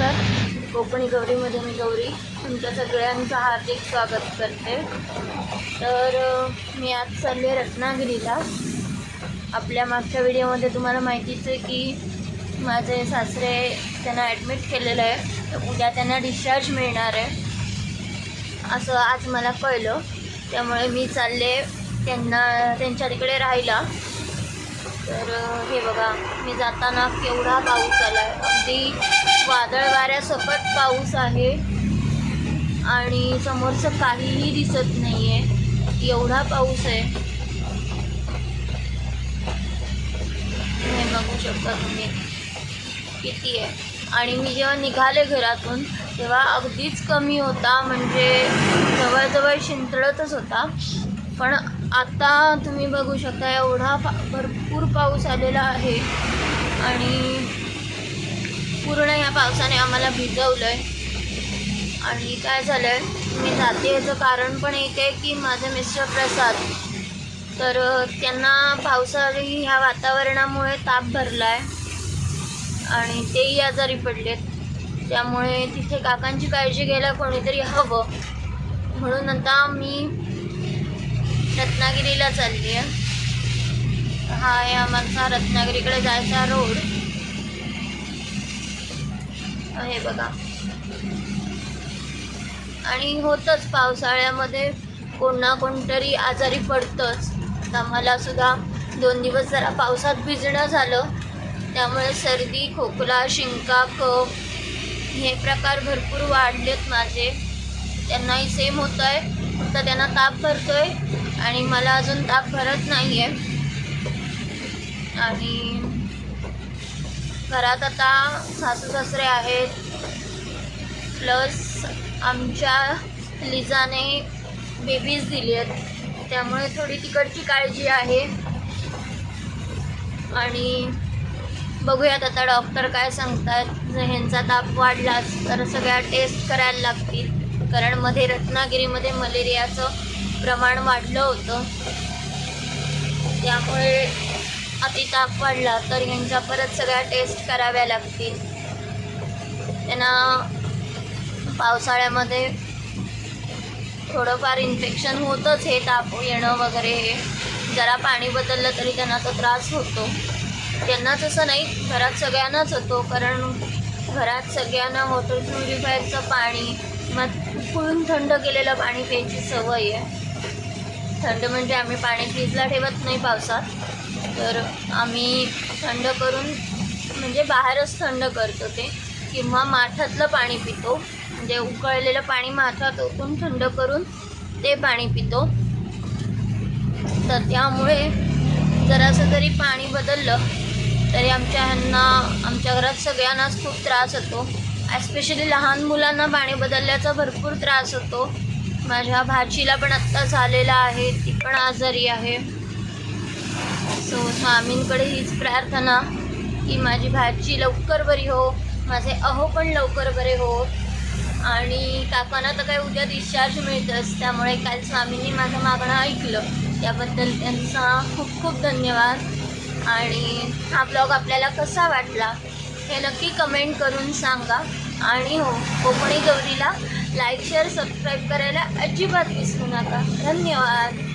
नमस्कार. कोकणी गौरीमध्ये मी गौरी. तुमच्या सगळ्यांचं हार्दिक स्वागत करते. तर मी आज चालले रत्नागिरीला. आपल्या मागच्या व्हिडिओमध्ये तुम्हाला माहितीच आहे की माझे सासरे त्यांना ॲडमिट केलेलं आहे. तर उद्या त्यांना डिस्चार्ज मिळणार आहे. असं आज मला कळलं. त्यामुळे मी चालले त्यांना त्यांच्या तिकडे राहिला तर हे बघा. मी जाताना केवढा पाऊस आला आहे अगदी वादळ वाऱ्यासकट पाऊस आहे. आणि समोरचं काहीही दिसत नाही आहे एवढा पाऊस आहे. हे बघू शकता तुम्ही किती आहे. आणि मी जेव्हा निघाले घरातून तेव्हा अगदीच कमी होता. म्हणजे जवळजवळ शिंतळतच होता. पण आता तुम्ही बघू शकता एवढा पा भरपूर पाऊस आलेला आहे. आणि पावसाने आम्हाला भिजवलं आहे आणि काय झालं आहे मी जाते याचं कारण पण एक आहे की माझे मिस्टर प्रसाद तर त्यांना पावसाळी ह्या वातावरणामुळे ताप भरला आहे आणि तेही आजारी पडलेत. त्यामुळे तिथे काकांची काळजी घ्यायला कोणीतरी हवं. म्हणून आता मी रत्नागिरीला चालली आहे हा आहे आमचा रत्नागिरीकडे जायचा रोड हे बघा. आणि होतंच पावसाळ्यामध्ये कोण ना कोणतरी आजारी पडतंच. आता मला सुद्धा दोन दिवस जरा पावसात भिजणं झालं. त्यामुळे सर्दी खोकला शिंका कफ हे प्रकार भरपूर वाढलेत माझे. त्यांनाही सेम होतं आहे फक्त त्यांना ताप भरतो आहे आणि मला अजून ताप भरत नाही आहे आणि घरात आता सासू सासरे आहेत. प्लस आमच्या लिजाने बेबीज दिली आहेत. त्यामुळे थोडी तिकडची काळजी आहे. आणि बघूयात आता डॉक्टर काय सांगतात जर ह्यांचा ताप वाढलाच तर सगळ्या टेस्ट करायला लागतील. कारण मध्ये रत्नागिरीमध्ये मलेरियाचं प्रमाण वाढलं होतं. त्यामुळे अति ताप वाढला तर ह्यांच्या परत सगळ्या टेस्ट कराव्या लागतील. त्यांना पावसाळ्यामध्ये थोडंफार इन्फेक्शन होतंच हे ताप येणं वगैरे हे. जरा पाणी बदललं तरी त्यांना तो त्रास होतो. त्यांनाच असं नाही घरात सगळ्यांनाच होतो. कारण घरात सगळ्यांना वॉटर प्युरिफायरचं पाणी मग फुलून थंड केलेलं पाणी प्यायची सवय आहे. थंड म्हणजे आम्ही पाणी फ्रीजला ठेवत नाही पावसात. तर आम्ही थंड करून म्हणजे बाहेरच थंड करतो ते. किंवा माठातलं पाणी पितो. म्हणजे उकळलेलं पाणी माठात ओतून थंड करून ते पाणी पितो. तर त्यामुळे जरासं जरी पाणी बदललं तरी आमच्या ह्यांना आमच्या घरात सगळ्यांनाच खूप त्रास होतो. एस्पेशली लहान मुलांना पाणी बदलल्याचा भरपूर त्रास होतो. माझ्या भाचीला पण आत्ता झालेला आहे. ती पण आजारी आहे. सो स्वामींकडे हीच प्रार्थना की माझी भाची लवकर बरी हो माझे अहो पण लवकर बरे हो. आणि काकांना तर काय उद्या डिस्चार्ज मिळतंच त्यामुळे काल स्वामींनी माझं मागणं ऐकलं. त्याबद्दल त्यांचा खूप खूप धन्यवाद. आणि हा ब्लॉग आपल्याला कसा वाटला हे नक्की कमेंट करून सांगा. आणि हो कोकणी गौरीला लाईक शेअर सबस्क्राईब करायला अजिबात विसरू नका. धन्यवाद.